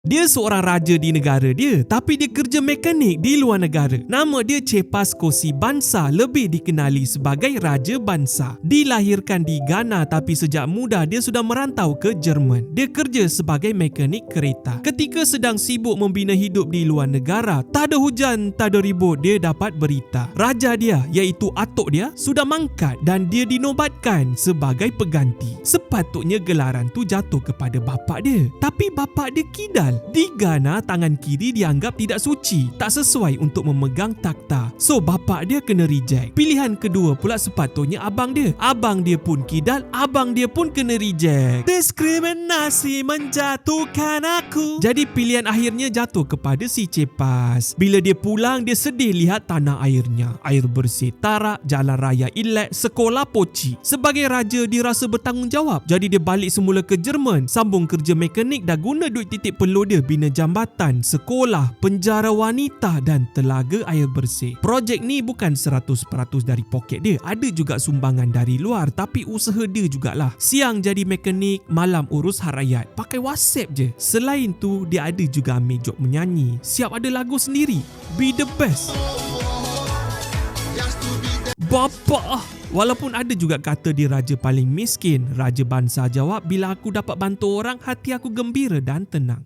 Dia seorang raja di negara dia tapi dia kerja mekanik di luar negara. Nama dia Cepas Kosi Bansa lebih dikenali sebagai Raja Bansa. Dilahirkan di Ghana tapi sejak muda dia sudah merantau ke Jerman. Dia kerja sebagai mekanik kereta. Ketika sedang sibuk membina hidup di luar negara, tak ada hujan, tak ada ribut, dia dapat berita. Raja dia iaitu atuk dia sudah mangkat dan dia dinobatkan sebagai pengganti. Sepatutnya gelaran tu jatuh kepada bapak dia. Tapi bapak dia kidal. Di Ghana, tangan kiri dianggap tidak suci, tak sesuai untuk memegang takhta. So, bapak dia kena reject. Pilihan kedua pula sepatutnya abang dia. Abang dia pun kidal, abang dia pun kena reject. Diskriminasi menjatuhkan aku. Jadi pilihan akhirnya jatuh kepada si Cepas. Bila dia pulang, dia sedih lihat tanah airnya. Air bersih tarak, jalan raya elek, sekolah poci. Sebagai raja, dia rasa bertanggungjawab. Jadi dia balik semula ke Jerman, sambung kerja mekanik dan guna duit titik peluh dia bina jambatan, sekolah, penjara wanita dan telaga air bersih. Projek ni bukan 100% dari poket dia. Ada juga sumbangan dari luar tapi usaha dia jugalah. Siang jadi mekanik, malam urus harayat. Pakai WhatsApp je. Selain tu, dia ada juga ambil job menyanyi. Siap ada lagu sendiri. Be the best. Bapa Walaupun ada juga kata dia raja paling miskin, Raja Bansa jawab bila aku dapat bantu orang, hati aku gembira dan tenang.